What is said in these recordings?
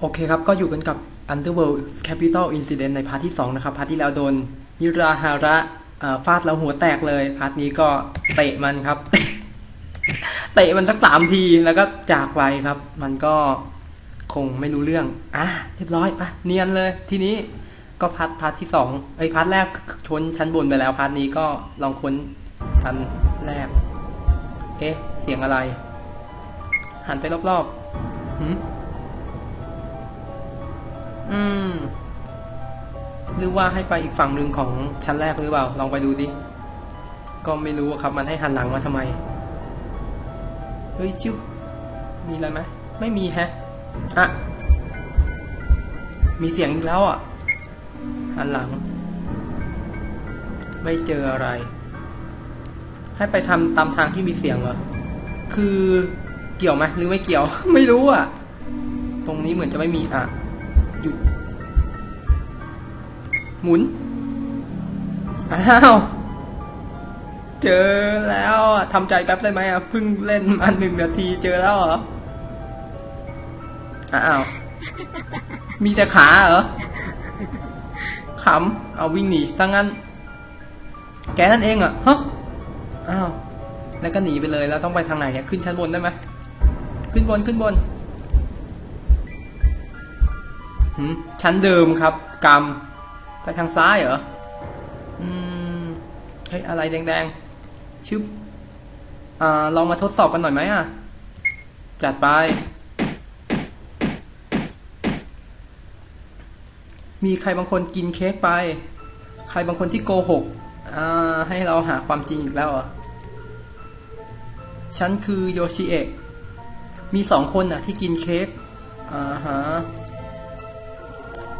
โอเคครับ ก็อยู่กันกับ Underworld Capital Incident ในพาร์ทที่ 2 นะครับ พาร์ทที่แล้วโดนยิราฮาระฟาดแล้วหัวแตกเลย พาร์ทนี้ก็เตะมันครับ เตะมันสักสามทีแล้วก็จากไปครับ มันก็คงไม่รู้เรื่อง อะ เรียบร้อยอะเนียนเลย ทีนี้ก็พาร์ทพาร์ทที่สองไอ้พาร์ทแรกชนชั้นบนไปแล้ว พาร์ทนี้ก็ลองค้นชั้นแรก เอ๊ะ เสียงอะไร หันไปรอบๆหืม อืม หรือว่าให้ไปอีกฝั่งหนึ่งของชั้นแรกหรือเปล่า ลองไปดูดิ ก็ไม่รู้ครับ มันให้หันหลังมาทำไม เฮ้ยจิ๊บมีอะไรไหมไม่มีแฮะอะมีเสียงอีกแล้วอะ หันหลัง ไม่เจออะไร ให้ไปทำตามทางที่มีเสียงเหรอ คือเกี่ยวไหมหรือไม่เกี่ยว ไม่รู้อะ ตรงนี้เหมือนจะไม่มีอะ หยุด หมุน อ้าว เจอแล้วอะทำใจแป๊บได้ไหมอะเพิ่งเล่นมาหนึ่งนาทีเจอแล้วเหรอ อ้าว มีแต่ขาเหรอขำเอาวิ่งหนีทั้งนั้น แกนั่นเองอะฮะอ้าว แล้วก็หนีไปเลยแล้วต้องไปทางไหนเนี่ยขึ้นชั้นบนได้ไหมขึ้นบนขึ้นบน ชั้นเดิมครับ กรรม ไปทางซ้ายเหรอ อืม เฮ้ย อะไรแดงๆ ชึบ อ่า ลองมาทดสอบกันหน่อยไหมอะ จัดไป มีใครบางคนกินเค้กไป ใครบางคนที่โกหก อ่า ให้เราหาความจริงอีกแล้วเหรอ ฉันคือโยชิเอะ มีสองคนน่ะที่กินเค้ก อ่าฮะ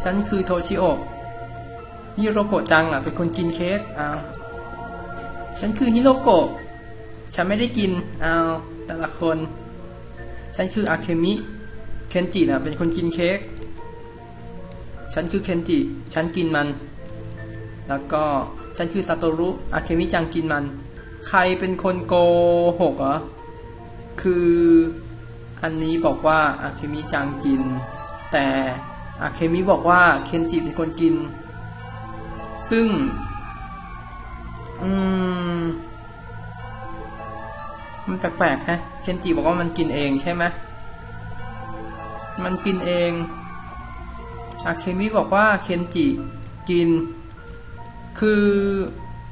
ฉันคือโทชิโอฮิโรโกะจังอะเป็นคนกินเค้กอ้าวฉันคือฮิโรโกะฉันไม่ได้กินอ้าวแต่ละคน ฉันคืออาเคมิเคนจิน่ะเป็นคนกินเค้กฉันคือเคนจิ ฉันกินมัน แล้วก็ฉันคือซาโตรุอาเคมิจังกินมัน ใครเป็นคนโกหกเหรอ คืออันนี้บอกว่าอาเคมิจังกิน แต่ อาเคมิบอกว่าเคนจิเป็นคนกิน ซึ่ง อืม มันแปลกๆฮะเคนจิบอกว่ามันกินเองใช่ไหมมันกินเองอาเคมิบอกว่าเคนจิกิน คือ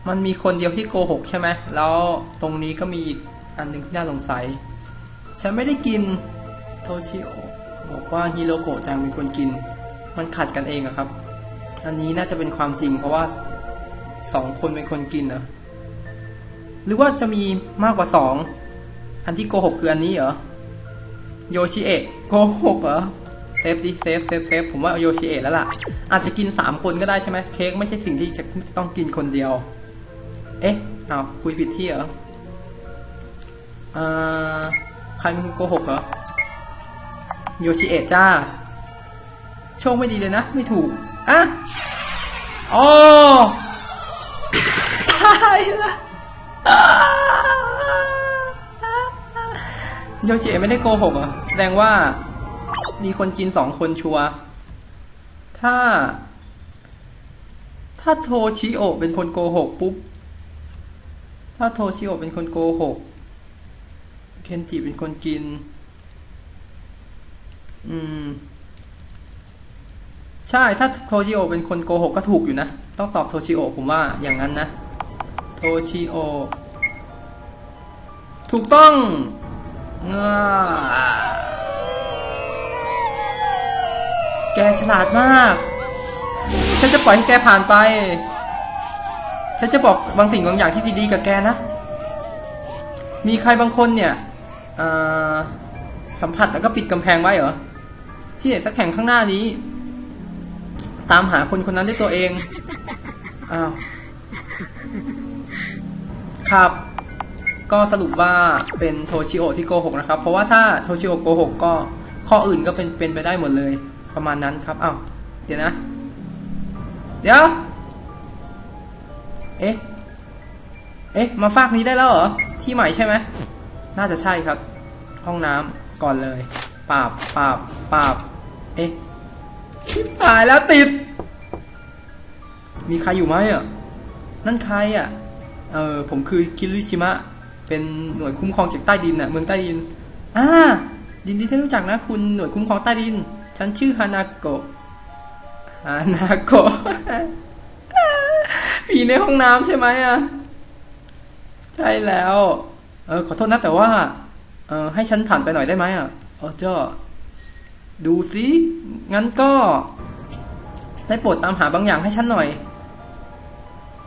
มันมีคนเดียวที่โกหกใช่ไหมแล้วตรงนี้ก็มีอีกอันหนึ่งที่น่าสงสัย ฉันไม่ได้กินโทชิโอบอกว่าฮิโรโกะจังเป็นคนกิน มันขัดกันเองอะครับ อันนี้น่าจะเป็นความจริง เพราะว่าสองคนเป็นคนกินเหรอหรือว่าจะมีมากกว่าสองอันที่โกหกคืออันนี้เหรอโยชิเอะโกหกเหรอเซฟดิเซฟเซฟเซฟผมว่าเอาโยชิเอะแล้วล่ะ อาจจะกินสามคนก็ได้ใช่ไหมเค้กไม่ใช่สิ่งที่จะต้องกินคนเดียว เอ๊ะเอาคุยผิดที่เหรออ่าใครเป็นคนโกหกเหรอโยชิเอะจ้า โชคไม่ดีเลยนะ ไม่ถูกอะอ๋อตายละโยเอะไม่ได้โกหกเหรอแสดงว่ามีคนกินสองคนชัว ถ้า ถ้าโทชิโอเป็นคนโกหกปุ๊บ ถ้าโทชิโอเป็นคนโกหก เคนจิเป็นคนกิน อืม ใช่ถ้าโทชิโอเป็นคนโกหกก็ถูกอยู่นะ ต้องตอบโทชิโอผมว่าอย่างนั้นนะ โทชิโอ ถูกต้องง่าแกฉลาดมาก ฉันจะปล่อยให้แกผ่านไป ฉันจะบอกบางสิ่งบางอย่างที่ดีๆกับแกนะ มีใครบางคนเนี่ยสัมผัสแล้วก็ปิดกำแพงไว้เหรอ ที่ไหนสักแห่งข้างหน้านี้ ตามหาคนคนนั้นด้วยตัวเอง อ้าว ครับ ก็สรุปว่าเป็นโทชิโอที่โกหกนะครับ เพราะว่าถ้าโทชิโอโกหกก็ข้ออื่นก็เป็นเป็นไปได้หมดเลย ประมาณนั้นครับ อ้าว เดี๋ยวนะ เดี๋ยว เอ๊ะ เอ๊ะ มาฟากนี้ได้แล้วเหรอ ที่ใหม่ใช่ไหม น่าจะใช่ครับ ห้องน้ำก่อนเลย ปาบ ปาบ ปาบ เอ๊ะ ชิบหายแล้วติด มีใครอยู่ไหมอะ นั่นใครอะ เออผมคือคิริชิมะ เป็นหน่วยคุ้มครองจากใต้ดินอะ เมืองใต้ดิน อ่ายินดีที่รู้จักนะ คุณหน่วยคุ้มครองใต้ดิน ฉันชื่อฮานาโกะ ฮานาโกะ ผีในห้องน้ำใช่ไหมอะ ใช่แล้ว เออขอโทษนะแต่ว่า เออให้ฉันผ่านไปหน่อยได้ไหมอะ เออเจ้า ดูสิงั้นก็ ได้โปรดตามหาบางอย่างให้ฉันหน่อย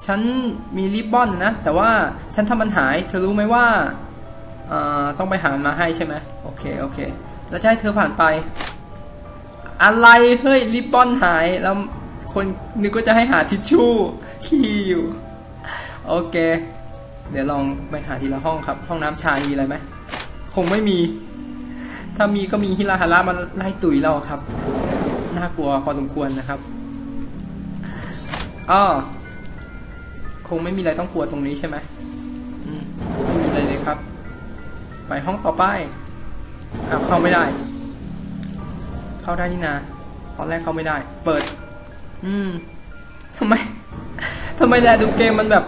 ฉันมีริบบอนนะ แต่ว่าฉันทำมันหาย เธอรู้ไหมว่าต้องไปหามันมาให้ใช่ไหมโอเค โอเค แล้วจะให้เธอผ่านไป อะไรเฮ้ยริบบอนหายแล้วคนนึกก็จะให้หาทิชชู่ขี้อยู่โอเค เดี๋ยวลองไปหาทีละห้องครับ ห้องน้ำชายมีอะไรไหมคงไม่มี ถ้ามีก็มีฮิราฮาระมาไล่ตุ๋ยเราครับ น่ากลัวพอสมควรนะครับอ้อคงไม่มีอะไรต้องกลัวตรงนี้ใช่ไหมอืมไม่มีอะไรเลยครับ ไปห้องต่อไปอ้าวเข้าไม่ได้ เข้าได้นี่นา ตอนแรกเข้าไม่ได้ เปิด อืมทำไมทำไมแลดูเกมมันแบบ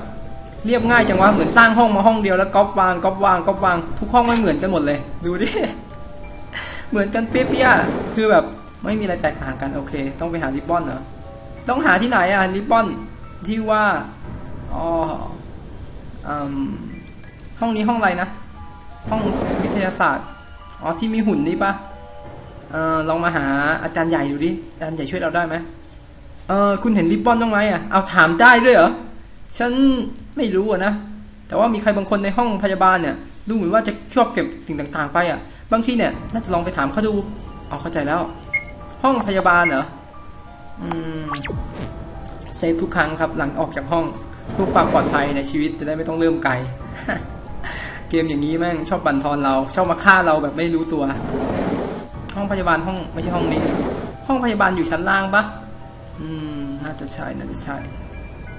เรียบง่ายจังวะ เหมือนสร้างห้องมาห้องเดียวแล้วก๊อปวางก๊อปวางก๊อปวาง ทุกห้องไม่เหมือนกันหมดเลย ดูดิ เหมือนกันเปี้ยๆคือแบบไม่มีอะไรแตกต่างกันโอเค ต้องไปหาริบบอนเหรอต้องหาที่ไหนอะริบบอนที่ว่าอ๋ออืมห้องนี้ห้องอะไรนะ ห้องวิทยาศาสตร์อ๋อที่มีหุ่นนี่ปะเออลองมาหาอาจารย์ใหญ่ดูดิอาจารย์ใหญ่ช่วยเราได้ไหมเออคุณเห็นริบบอนบ้างไหมอะเอาถามได้ด้วยเหรอฉันไม่รู้อะนะแต่ว่ามีใครบางคนในห้องพยาบาลเนี่ย ดูเหมือนว่าจะชอบเก็บสิ่งต่างๆ ไปอะ บางทีเนี่ยน่าจะลองไปถามเขาดูอ๋อเข้าใจแล้ว ห้องพยาบาลเหรออืมเซฟทุกครั้งครับหลังออกจากห้องเพื่อความปลอดภัยในชีวิตจะได้ไม่ต้องเริ่มไกล เกมอย่างนี้แม่งชอบบั่นทอนเรา ชอบมาฆ่าเราแบบไม่รู้ตัว ห้องพยาบาลห้องไม่ใช่ห้องนี้ ห้องพยาบาลอยู่ชั้นล่างปะอืม น่าจะใช่น่าจะใช่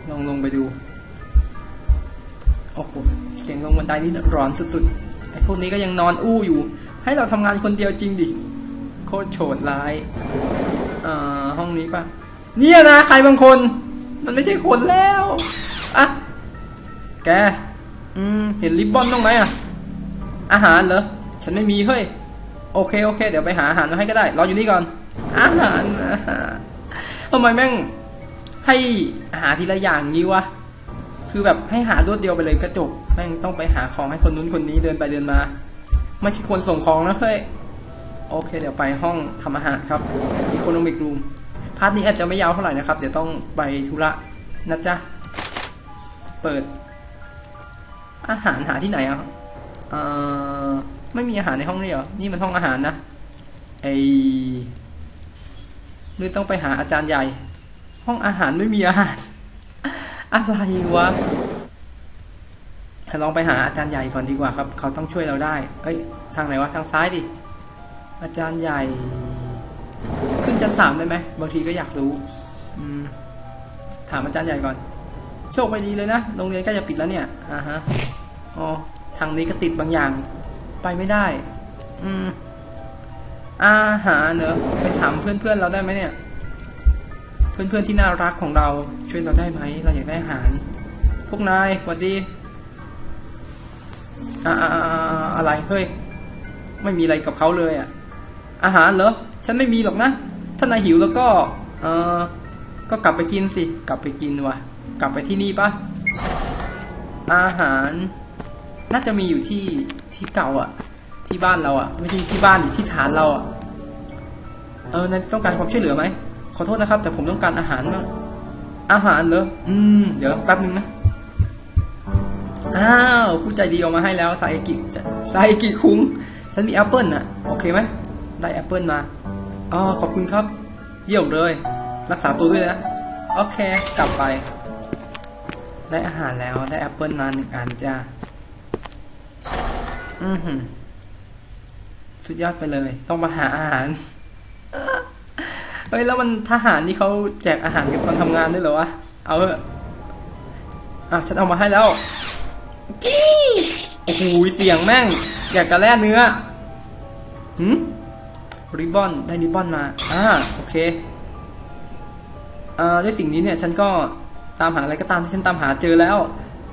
ลองลงไปดูโอ้โหเสียงลงบันไดนี่ร้อนสุดๆไอ้พวกนี้ก็ยังนอนอู้อยู่ ให้เราทำงานคนเดียวจริงดิ โคตรโฉดร้ายอ่าห้องนี้ปะเนี่ยนะใครบางคน มันไม่ใช่คนแล้วอะแก อืม เห็นริบบอนต้องไหมอะอาหารเหรอ ฉันไม่มีเฮ้ย โอเคโอเค เดี๋ยวไปหาอาหารมาให้ก็ได้ รออยู่นี่ก่อน อาหารอาหารทำไมแม่ง ให้หาทีละอย่างงี้วะ คือแบบให้หารวดเดียวไปเลยกระจก แม่งต้องไปหาของให้คนนู้นคนนี้เดินไปเดินมา ไม่ใช่คนส่งของนะเฮ้ยโอเค เดี๋ยวไปห้องทำอาหารครับ Economic Room พาร์ทนี้อาจจะไม่ยาวเท่าไหร่นะครับ เดี๋ยวต้องไปธุระนะจ๊ะ เปิด อาหารหาที่ไหนอะเออไม่มีอาหารในห้องนี้เหรอ นี่มันห้องอาหารนะไอหรือต้องไปหาอาจารย์ใหญ่ ห้องอาหารไม่มีอาหาร อะไรวะ ลองไปหาอาจารย์ใหญ่ก่อนดีกว่าครับ เขาต้องช่วยเราได้ เอ้ย ทางไหนวะ ทางซ้ายดิ อาจารย์ใหญ่ ขึ้นชั้นสามได้ไหม บางทีก็อยากรู้ อืม ถามอาจารย์ใหญ่ก่อน โชคไม่ดีเลยนะ โรงเรียนใกล้จะปิดแล้วเนี่ย อ่าฮะ อ๋อ ทางนี้ก็ติดบางอย่าง ไปไม่ได้ อืม อาหารเนอะไปถามเพื่อนๆเราได้ไหมเนี่ย เพื่อนๆที่น่ารักของเราช่วยเราได้ไหม เราอยากได้อาหาร พวกนายสวัสดี อ่าอะไรเฮ้ยไม่มีอะไรกับเขาเลยอะ อาหารเหรอฉันไม่มีหรอกนะ ถ้านายหิวแล้วก็ เออก็กลับไปกินสิ กลับไปกินวะกลับไปที่นี่ปะอาหาร น่าจะมีอยู่ที่ที่เก่าอะ ที่บ้านเราอะ ไม่ใช่ที่บ้านดิที่ฐานเราอะเออนายต้องการความช่วยเหลือไหมขอโทษนะครับ แต่ผมต้องการอาหารมากอาหารเหรออืม เดี๋ยวแป๊บนึงนะ อ้าวผู้ใจดีเอามาให้แล้วไซกิไซกิคุ้งฉันมีแอปเปิลน่ะโอเคไหมได้แอปเปิลมาอ๋อขอบคุณครับ เยี่ยมเลย รักษาตัวด้วยนะ โอเค กลับไป ได้อาหารแล้วได้แอปเปิลมาหนึ่งอันจ้าอือหือสุดยอดไปเลย ต้องมาหาอาหารเฮ้ยแล้วมันทหารนี่เขาแจกอาหารกันตอนทำงานด้วยเหรอวะ เอาเถอะอะฉันเอามาให้แล้ว กี้โอ้โหเสียงแม่ง อยากจะแล่เนื้อหืมริบบอนได้ริบบอนมาอ่าโอเคเอ่อด้วยสิ่งนี้เนี่ย ฉันก็ตามหาอะไรก็ตามที่ฉันตามหาเจอแล้ว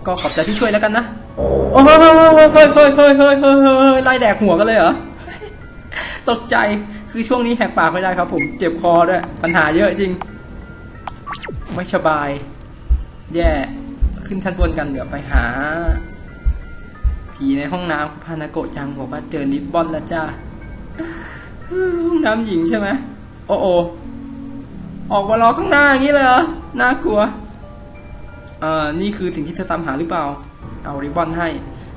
ก็ขอบใจที่ช่วยแล้วกันนะโอ้โหเฮ้ยเฮ้ยเฮ้ยเฮ้ยไล่แดกหัวกันเลยเหรอตกใจคือช่วงนี้แหกปากไม่ได้ครับ ผมเจ็บคอด้วยปัญหาเยอะจริง ไม่สบาย แย่ yeah. ขึ้นชั้นบนกันเดี๋ยวไปหา ผีในห้องน้ำคุณพานาโกจังบอกว่าเจอนิดบอนแล้วจ้าห้องน้ำหญิงใช่ไหมโอ้โอออกมารอข้างหน้าอย่างนี้เลยเหรอน่ากลัวเอ่อนี่คือสิ่งที่เธอตามหาหรือเปล่า เอาริบบอนให้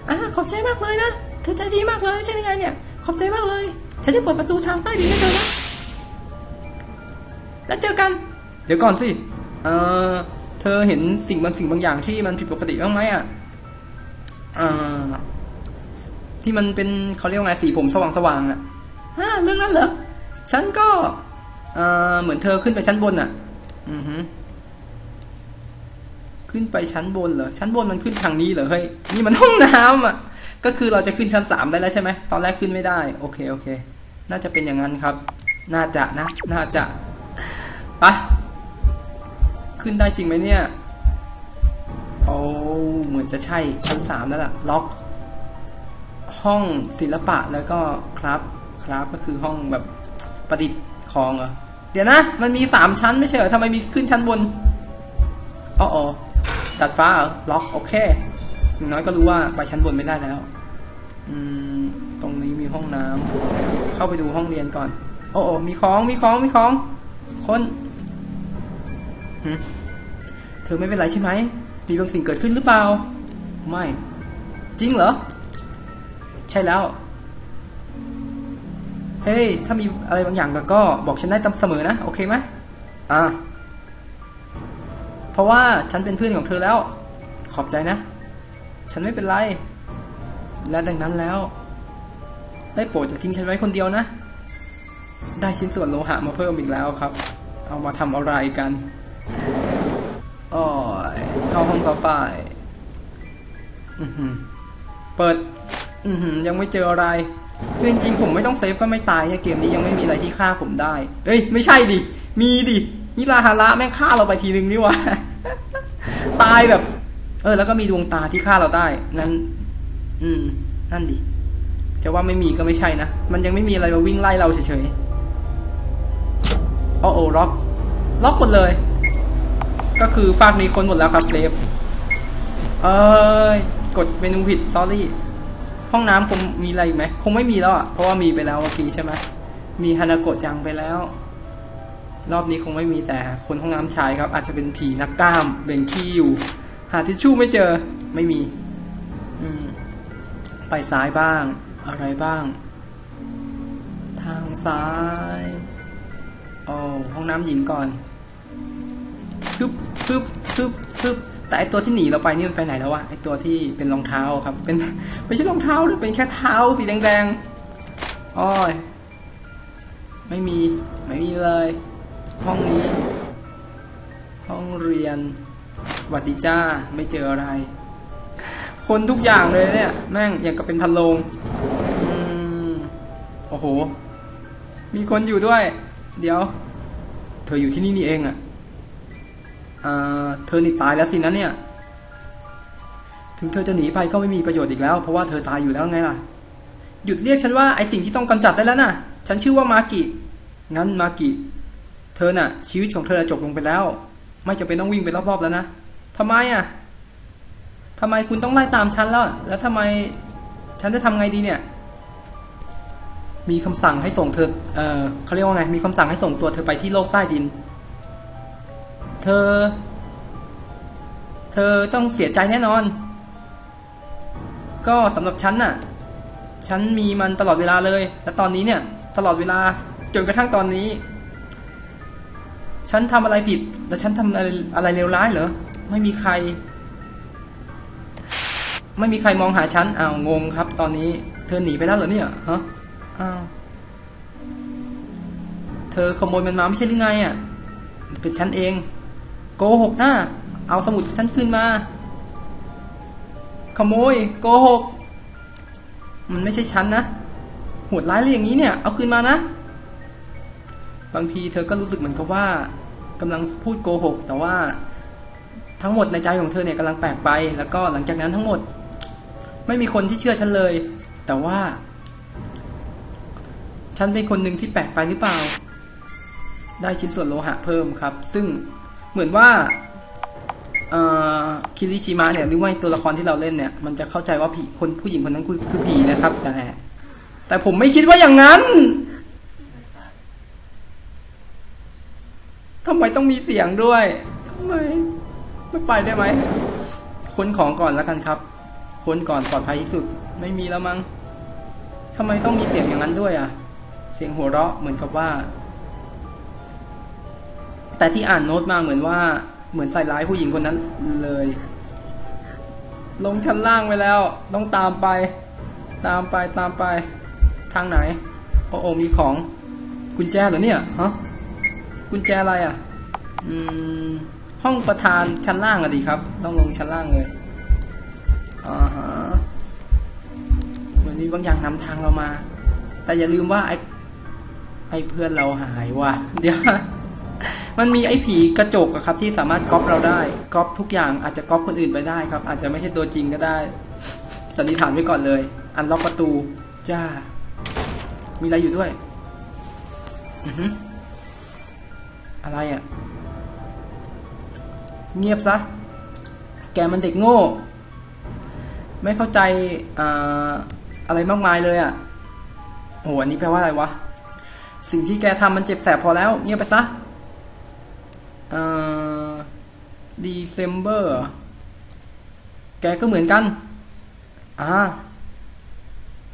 อ่าขอบใจมากเลยนะเธอใจดีมากเลยใช่ไหมไงเนี่ยขอบใจมากเลย ฉันจะเปิดประตูทางใต้ดินให้เธอนะแล้วเจอกัน เดี๋ยวก่อนสิเออ เธอเห็นสิ่งบางสิ่งบางอย่างที่มันผิดปกติบ้างไหมอะอ่าที่มันเป็นเขาเรียกว่าไงสีผมสว่างสว่างๆอะฮะเรื่องนั้นเหรอฉันก็เออเหมือนเธอขึ้นไปชั้นบนอะ อือฮึขึ้นไปชั้นบนเหรอชั้นบนมันขึ้นทางนี้เหรอเฮ้ยนี่มันห้องน้ำอะ ก็คือเราจะขึ้นชั้นสามได้แล้วใช่ไหมตอนแรกขึ้นไม่ได้ โอเคโอเค น่าจะเป็นอย่างนั้นครับ น่าจะนะ น่าจะไป ขึ้นได้จริงไหมเนี่ย โอ้เหมือนจะใช่ชั้นสามแล้วล่ะ ล็อก ห้องศิลปะแล้วก็ครับครับก็คือห้องแบบประดิษฐ์ของเหรอเดี๋ยวนะ มันมีสามชั้นไม่ใช่เหรอทำไมมีขึ้นชั้นบนอ๋อตัดฟ้าเหรอล็อกโอเคอย่างน้อยก็รู้ว่าไปชั้นบนไม่ได้แล้ว อืม ตรงนี้มีห้องน้ำเข้าไปดูห้องเรียนก่อน โอ้โอมีของมีของมีของ คน เธอไม่เป็นไรใช่ไหม มีบางสิ่งเกิดขึ้นหรือเปล่า ไม่ จริงเหรอ ใช่แล้ว เฮ้ย ถ้ามีอะไรบางอย่างก็บอกฉันได้ตามเสมอนะ โอเคไหมอ่าเพราะว่าฉันเป็นเพื่อนของเธอแล้ว ขอบใจนะ ฉันไม่เป็นไร และดังนั้นแล้ว ได้โปรดจะทิ้งฉันไว้คนเดียวนะ ได้ชิ้นส่วนโลหะมาเพิ่มอีกแล้วครับ เอามาทำอะไรกัน อ๋อเข้าห้องต่อไปอือเปิดอือยังไม่เจออะไรคือจริงๆผมไม่ต้องเซฟก็ไม่ตายเนี่ยเกมนี้ยังไม่มีอะไรที่ฆ่าผมได้ เอ้ยไม่ใช่ดิ มีดินิราฮาระแม่งฆ่าเราไปทีนึงนี่วะ ตายแบบ เออ แล้วก็มีดวงตาที่ฆ่าเราได้ นั้น อืม นั่นดิ จะว่าไม่มีก็ไม่ใช่นะ มันยังไม่มีอะไรมาวิ่งไล่เราเฉยๆโอ้โอ้ล็อก ล็อกหมดเลย ก็คือฝากนี้คนหมดแล้วครับเซฟเอ้ยกดเมนูผิด s อรี่ห้องน้ำคงมีอะไรไหมคงไม่มีแล้วอะเพราะว่ามีไปแล้วเมื่อกี้ใช่ไหมมีฮานาโกะจังไปแล้ว รอบนี้คงไม่มีแต่คนห้องน้ำชายครับ อาจจะเป็นผีนักกล้ามเบ่งขี้อยู่ หาทิชชู่ไม่เจอไม่มี อืม ไปซ้ายบ้าง อะไรบ้าง ทางซ้าย โอ้ห้องน้ำหญิงก่อน พึบพึบพึบพึบแต่ไอตัวที่หนีเราไปนี่มันไปไหนแล้ววะไอตัวที่เป็นรองเท้าครับ เป็นไม่ใช่รองเท้าด้วยเป็นแค่เท้าสีแดงๆอ้อยไม่มีไม่มีเลย ห้องนี้ ห้องเรียนวัดดีจ้าไม่เจออะไร คนทุกอย่างเลยเนี่ยแม่งอย่างกับเป็นพันโลงอืมโอ้โห มีคนอยู่ด้วย เดี๋ยว เธออยู่ที่นี่นี่เองอะ เธอนี่ตายแล้วสินะเนี่ย ถึงเธอจะหนีไปก็ไม่มีประโยชน์อีกแล้ว เพราะว่าเธอตายอยู่แล้วไงล่ะ หยุดเรียกฉันว่าไอสิ่งที่ต้องกำจัดได้แล้วนะ่ะ ฉันชื่อว่ามากิ งั้นมากิ เธอน่ะ ชีวิตของเธอน่ะจบลงไปแล้ว ไม่จะเป็นต้องวิ่งไปรอบๆแล้วนะทำไมอะทำไมคุณต้องไล่ตามฉันแล้ว แล้วทำไมฉันจะทำไงดีเนี่ย มีคำสั่งให้ส่งเธอเออเขาเรียกว่าไง มีคำสั่งให้ส่งตัวเธอไปที่โลกใต้ดิน เธอ เธอต้องเสียใจแน่นอน ก็สำหรับฉันน่ะ ฉันมีมันตลอดเวลาเลย และตอนนี้เนี่ย ตลอดเวลาจนกระทั่งตอนนี้ ฉันทำอะไรผิด และฉันทำอะไรอะไรเลวร้ายเหรอ ไม่มีใคร ไม่มีใครมองหาฉัน อ้าวงงครับ ตอนนี้ เธอหนีไปแล้วเหรอเนี่ย ฮะ อ้าวเธอขโมยมันมาไม่ใช่หรือไงอะ เป็นฉันเอง โกหกนะเอาสมุดฉันขึ้นมา ขโมย โกหก มันไม่ใช่ฉันนะโหดร้ายเลยอย่างนี้เนี่ย เอาคืนมานะ บางทีเธอก็รู้สึกเหมือนกับว่ากำลังพูดโกหก แต่ว่าทั้งหมดในใจของเธอเนี่ยกำลังแปลกไป แล้วก็หลังจากนั้นทั้งหมด ไม่มีคนที่เชื่อฉันเลย แต่ว่า ฉันเป็นคนหนึ่งที่แปลกไปหรือเปล่า ได้ชิ้นส่วนโลหะเพิ่มครับ ซึ่ง เหมือนว่าคิริชิมะเนี่ยหรือว่าตัวละครที่เราเล่นเนี่ยมันจะเข้าใจว่าผีคนผู้หญิงคนนั้นคือคือผีนะครับ แต่ แต่ผมไม่คิดว่าอย่างนั้นทำไมต้องมีเสียงด้วยทำไมไม่ไปได้ไหมค้นของก่อนแล้วกันครับ ค้นก่อนปลอดภัยที่สุด ไม่มีแล้วมั้งทำไมต้องมีเสียงอย่างนั้นด้วยอะ เสียงหัวเราะเหมือนกับว่า แต่ที่อ่านโน้ตมาเหมือนว่าเหมือนใส่ร้ายผู้หญิงคนนั้นเลย ลงชั้นล่างไปแล้ว ต้องตามไป ตามไปตามไป ทางไหน โอ้โอมีของ กุญแจเหรอเนี่ยฮะกุญแจอะไรอะ อืม ห้องประธานชั้นล่างอะดีครับ ต้องลงชั้นล่างเลยอ่าฮะเหมือนมีบางอย่างนำทางเรามา แต่อย่าลืมว่าไอ้ไอ้เพื่อนเราหายว่ะ เดี๋ยว มันมีไอ้ผีกระจกอะครับ ที่สามารถก๊อปเราได้ก๊อปทุกอย่างอาจจะก๊อปคนอื่นไปได้ครับ อาจจะไม่ใช่ตัวจริงก็ได้ สันนิษฐานไว้ก่อนเลย อันล็อกประตู จ้า มีอะไรอยู่ด้วยอืออะไรอะ่ะ เงียบซะ แกมันเด็กโง่ ไม่เข้าใจอ่าอะไรมากมายเลยอะ่ะโหอันนี้แปลว่าอะไรวะ สิ่งที่แกทำมันเจ็บแสบพอแล้ว เงียบไปซะ เอ่อ December แกก็เหมือนกัน อ่า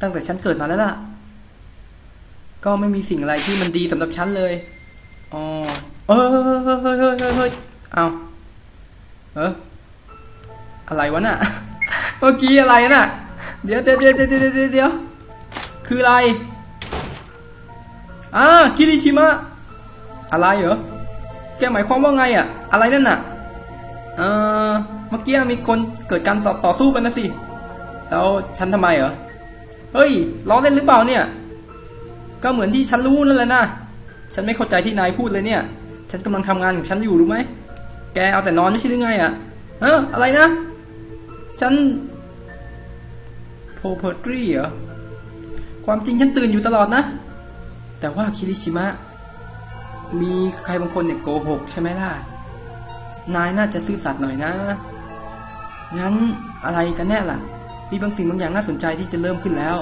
ตั้งแต่ฉันเกิดมาแล้วล่ะ ก็ไม่มีสิ่งอะไรที่มันดีสำหรับฉันเลย อ๋อ เออเฮ้ยเฮ้ยเฮ้ยเฮ้ยเฮ้ยเฮ้ยเอาเอออะไรวะน่ะ เมื่อกี้อะไรน่ะ เดี๋ยวเดี๋ยวเดี๋ยวเดี๋ยวเดี๋ยวเดี๋ยว คืออะไร อ่า คิริชิมะ อะไรเหรอ แกหมายความว่าไงอะอะไรนั่นน่ะ เออเมื่อกี้มีคนเกิดการต่อตอสู้กันนะสิ แล้วฉันทำไมเหรอ เฮ้ยล้อเล่นหรือเปล่าเนี่ย ก็เหมือนที่ฉันรู้นั่นแหละนะ ฉันไม่เข้าใจที่นายพูดเลยเนี่ย ฉันกำลังทำงานของฉันอยู่รู้ไหม แกเอาแต่นอนไม่ใช่หรือไงอะเอออะไรนะ ฉันโพเพอร์ตรีเหรอ ความจริงฉันตื่นอยู่ตลอดนะ แต่ว่าคิริชิมะ มีใครบางคนเนี่ยโกหกใช่ไหมล่ะ นายน่าจะซื่อสัตย์หน่อยนะ งั้นอะไรกันแน่ล่ะ มีบางสิ่งบางอย่างน่าสนใจที่จะเริ่มขึ้นแล้ว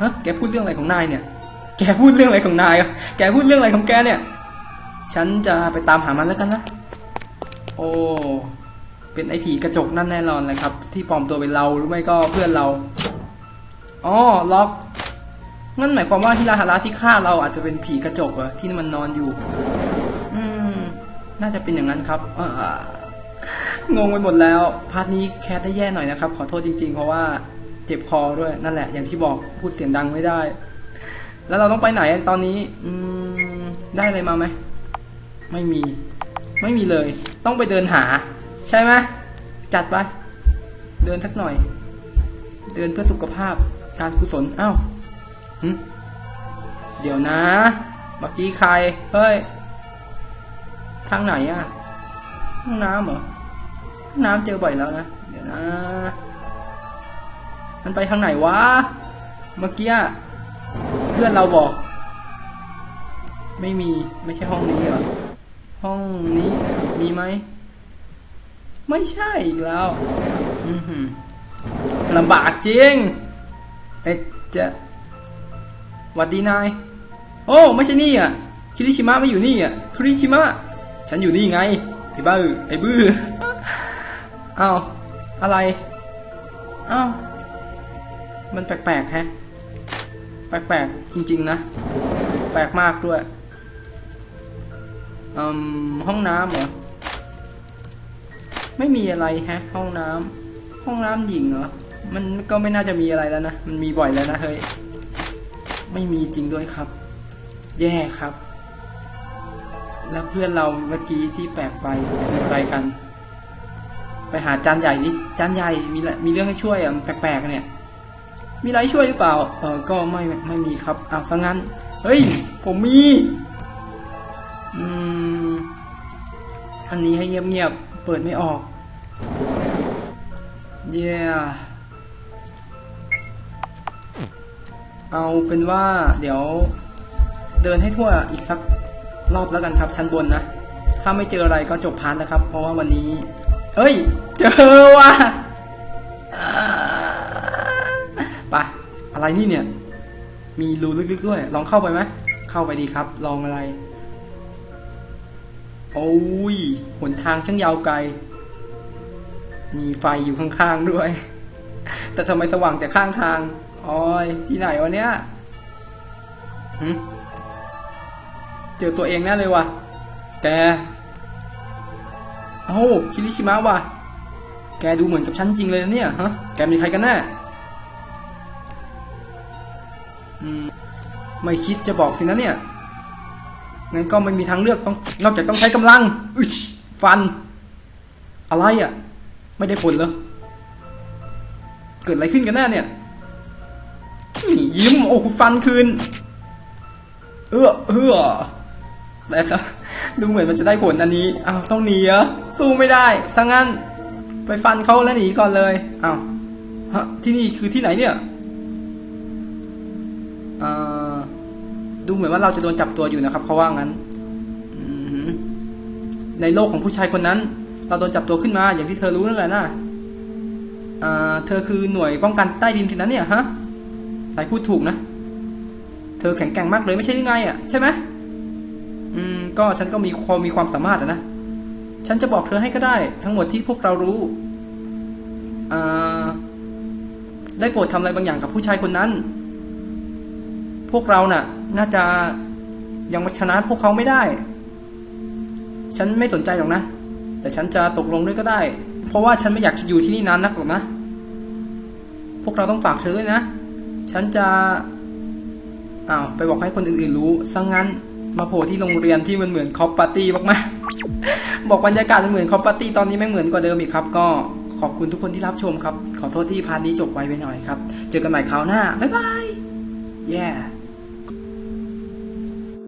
ฮะ แกพูดเรื่องอะไรของนายเนี่ย แกพูดเรื่องอะไรของนายอะแกพูดเรื่องอะไรของแกเนี่ย ฉันจะไปตามหามันแล้วกันนะ โอ้ เป็นไอ้ผีกระจกนั่นแน่นอนเลยครับ ที่ปลอมตัวเป็นเราหรือไม่ก็เพื่อนเรา อ๋อ ล็อก นั่นหมายความว่าที่ราฮาระที่ฆ่าเราอาจจะเป็นผีกระจกเหรอที่มันนอนอยู่ อืม น่าจะเป็นอย่างนั้นครับอ่างงไปหมดแล้ว พาร์ทนี้แคสได้แย่หน่อยนะครับ ขอโทษจริง ๆ เพราะว่าเจ็บคอด้วยนั่นแหละ อย่างที่บอกพูดเสียงดังไม่ได้ แล้วเราต้องไปไหนตอนนี้ อืม ได้อะไรมาไหมไม่มี ไม่มีเลย ต้องไปเดินหา ใช่ไหมจัดไป เดินสักหน่อย เดินเพื่อสุขภาพการกุศลอ้าว เดี๋ยวนะเมื่อกี้ใคร เฮ้ย ทางไหนอะห้องน้ำเหรอห้องน้ำเจอบ่อยแล้วนะ เดี๋ยวนะ มันไปทางไหนวะ เมื่อกี้เพื่อนเราบอก ไม่มี ไม่ใช่ห้องนี้หรอ ห้องนี้มีไหม ไม่ใช่อีกแล้ว อือหือลำบากจริง เอ๊ะจะ หวัดดีนาย โอ้ ไม่ใช่นี่อะ คิริชิมะไม่อยู่นี่อะ คิริชิมะ ฉันอยู่นี่ไง ไอ้บ้าไอ้บื้ออ้าวอะไรอ้าวมันแปลกๆแฮะ แปลกๆจริงๆนะ แปลกมากด้วยอืมห้องน้ำเหรอ ไม่มีอะไรฮะ ห้องน้ำห้องน้ำหญิงเหรอ มันก็ไม่น่าจะมีอะไรแล้วนะ มันมีบ่อยแล้วนะเฮ้ย ไม่มีจริงด้วยครับ แย่ครับ แล้วเพื่อนเราเมื่อกี้ที่แปลกไปคืออะไรกัน ไปหาจานใหญ่ดิจานใหญ่มีมีเรื่องให้ช่วยอะมันแปลกๆเนี่ย มีอะไรช่วยหรือเปล่า เออก็ไม่ไม่มีครับเอาซะงั้น เฮ้ย ผมมีอืมอันนี้ให้เงียบๆเปิดไม่ออกเเอาเป็นว่าเดี๋ยวเดินให้ทั่วอีกสักรอบแล้วกันครับ ชั้นบนนะ ถ้าไม่เจออะไรก็จบพาร์ทแล้วครับ เพราะว่าวันนี้ เอ้ย เจอว่ะไปอะไรนี่เนี่ย มีรูลึกๆด้วย ลองเข้าไปไหมเข้าไปดีครับ ลองอะไร โอ้ยหนทางช่างยาวไกล มีไฟอยู่ข้างๆด้วย แต่ทำไมสว่างแต่ข้างทาง โอ้ยที่ไหนวะเนี้ยหเจอตัวเองแน่เลยวะแกเอ้าคิริชิมะวะแกดูเหมือนกับฉันจริงเลยนะเนี่ยฮะแกเป็นใครกันแน่ไม่คิดจะบอกสินะเนี่ยงั้นก็ไม่มีทางเลือกต้องนอกจากต้องใช้กำลังอึชฟัน อะไรอะ่ะ ไม่ได้ผลเหรอเกิดอะไรขึ้นกันแน่เนี่ย ยิ้มโอ้ฟันคืน เออเออแต่ครับดูเหมือนมันจะได้ผลอันนี้อ้าวต้องหนีเหรอสู้ไม่ได้ซะงั้น ไปฟันเขาแล้วหนีก่อนเลยอ้าวฮะที่นี่คือที่ไหนเนี่ยอ่าดูเหมือนว่าเราจะโดนจับตัวอยู่นะครับเขาว่างั้นในโลกของผู้ชายคนนั้น เราโดนจับตัวขึ้นมาอย่างที่เธอรู้นั่นแหละนะอ่าเธอคือหน่วยป้องกันใต้ดินสินะเนี่ยฮะ ใครพูดถูกนะ เธอแข็งแกร่งมากเลยไม่ใช่ยังไงอะ ใช่ไหมอืม ก็ฉันก็มีความมีความสามารถนะ ฉันจะบอกเธอให้ก็ได้ ทั้งหมดที่พวกเรารู้ อ่า ได้โปรดทำอะไรบางอย่างกับผู้ชายคนนั้น พวกเราน่ะ น่าจะยังชนะพวกเขาไม่ได้ ฉันไม่สนใจหรอกนะ แต่ฉันจะตกลงด้วยก็ได้ เพราะว่าฉันไม่อยากอยู่ที่นี่นานนักหรอกนะ พวกเราต้องฝากเธอด้วยนะ ฉันจะอ้าวไปบอกให้คนอื่นๆรู้ซะงงั้นมาโผล่ที่โรงเรียนที่มันเหมือนคอปปาร์ตี้มากๆบอกบรรยากาศมันเหมือนคอปปาร์ตี้ตอนนี้ไม่เหมือนกว่าเดิมอีกครับ ก็ขอบคุณทุกคนที่รับชมครับ ขอโทษที่พาร์ทนี้จบไวไปหน่อยครับ เจอกันใหม่คราวหน้า บ๊ายบาย yeah